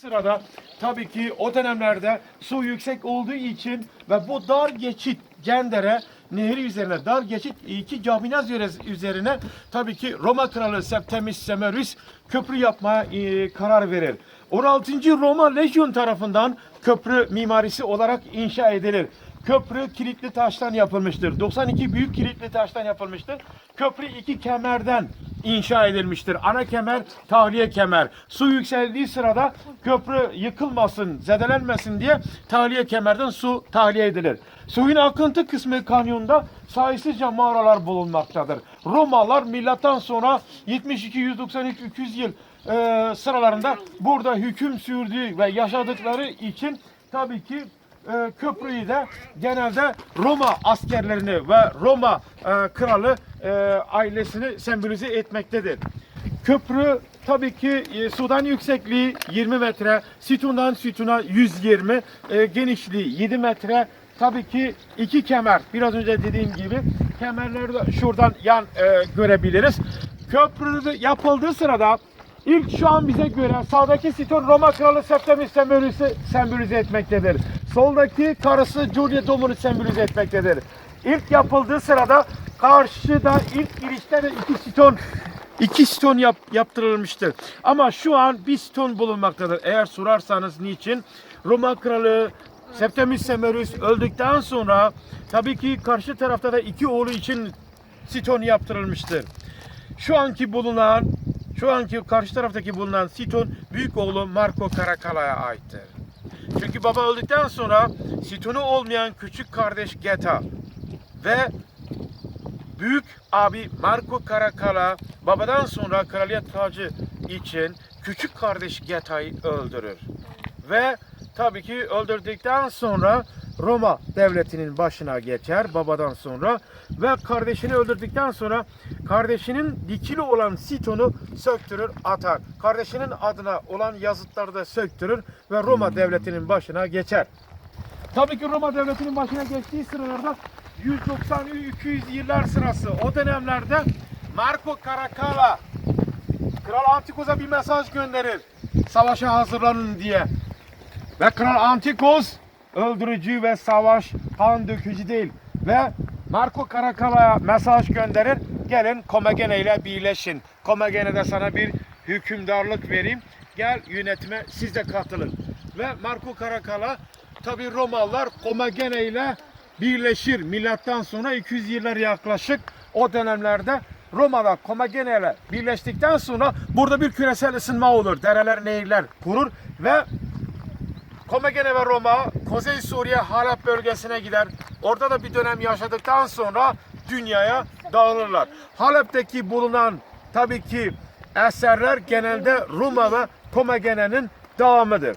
Sırada tabii ki o dönemlerde su yüksek olduğu için ve bu dar geçit Gendere nehri üzerine dar geçit iki Cabinaz üzerine tabii ki Roma kralı Septimius Severus köprü yapmaya e, karar verir. 16. Roma Lejyon tarafından köprü mimarisi olarak inşa edilir. Köprü kilitli taştan yapılmıştır. 92 büyük kilitli taştan yapılmıştır. Köprü iki kemerden inşa edilmiştir. Ana kemer, tahliye kemer. Su yükseldiği sırada köprü yıkılmasın, zedelenmesin diye tahliye kemerden su tahliye edilir. Suyun akıntı kısmı kanyonda sayısızca mağaralar bulunmaktadır. Romalılar milattan sonra 72, 193, 200 yıl e, sıralarında burada hüküm sürdüğü ve yaşadıkları için tabii ki e, köprüyü de genelde Roma askerlerini ve Roma e, kralı e, ailesini sembolize etmektedir. Köprü tabii ki e, sudan yüksekliği 20 metre, sütundan sütuna 120, e, genişliği 7 metre. Tabii ki iki kemer, biraz önce dediğim gibi kemerleri de şuradan yan e, görebiliriz. Köprü yapıldığı sırada İlk şu an bize göre sağdaki siton Roma kralı Septimius Severus'u sembolize etmektedir. Soldaki karısı Julia Domun'u sembolize etmektedir. İlk yapıldığı sırada karşıda ilk girişte de iki siton iki siton yap, yaptırılmıştır. Ama şu an bir siton bulunmaktadır. Eğer sorarsanız niçin? Roma kralı Septimius Severus öldükten sonra tabii ki karşı tarafta da iki oğlu için siton yaptırılmıştır. Şu anki bulunan şu anki karşı taraftaki bulunan Siton büyük oğlu Marco Caraccala'ya aittir. Çünkü baba öldükten sonra Siton'u olmayan küçük kardeş Geta ve büyük abi Marco Caraccala babadan sonra kraliyet tacı için küçük kardeş Geta'yı öldürür. Ve tabii ki öldürdükten sonra Roma devletinin başına geçer babadan sonra ve kardeşini öldürdükten sonra kardeşinin dikili olan Siton'u söktürür atar. Kardeşinin adına olan yazıtları da söktürür ve Roma devletinin başına geçer. Tabii ki Roma devletinin başına geçtiği sıralarda 190-200 yıllar sırası o dönemlerde Marco Caraccala Kral Antikoz'a bir mesaj gönderir. Savaşa hazırlanın diye. Ve Kral Antikos öldürücü ve savaş kan dökücü değil. Ve Marco Caraccala'ya mesaj gönderir. Gelin Komagene ile birleşin. Komagene'de sana bir hükümdarlık vereyim. Gel yönetime siz de katılın. Ve Marco Caraccala tabi Romalılar Komagene ile birleşir. Milattan sonra 200 yıllar yaklaşık o dönemlerde Roma'da Komagene ile birleştikten sonra burada bir küresel ısınma olur. Dereler, nehirler kurur ve Komagene ve Roma Kuzey Suriye Halep bölgesine gider. Orada da bir dönem yaşadıktan sonra dünyaya dağılırlar. Halep'teki bulunan tabii ki eserler genelde Roma ve Komagene'nin devamıdır.